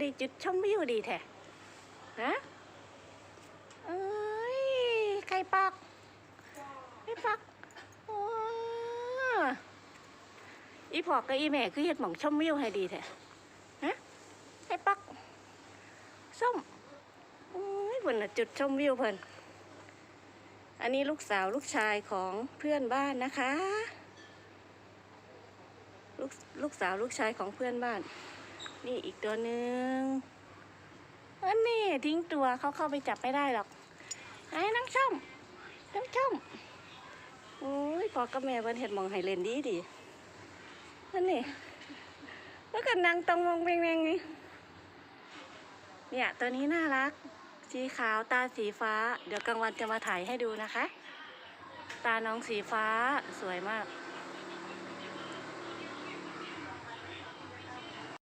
ได้จุดชมวิวดีแท้ฮะเอ้ยไก่ปอกไก่ปอกอีพอกกับอีแม่คือเฮ็ดหม่องชมวิวให้ดีแท้ฮะไก่ปอกส้มโอ้ยเพิ่นน่ะจุดชมวิวเพิ่นอันนี้ลูกสาวลูกชายของเพื่อนบ้านนะคะ ลูกลูกสาวลูกชายของเพื่อนบ้าน นี่อีกตัวหนึ่งอันนี้ทิ้งตัวเขาเข้าไปจับไม่ได้หรอกไอ้น้องช่อมน้องช่อมโอ้ยพอกับแม่เพิ่นเห็ดมองไฮเลนดีดีนั่นนี่แล้วก็นั่งตรงมองเบงๆนี่เนี่ยตัวนี้น่ารัก สีขาวตาสีฟ้า เดี๋ยวกลางวันจะมาถ่ายให้ดูนะคะ ตาน้องสีฟ้าสวยมาก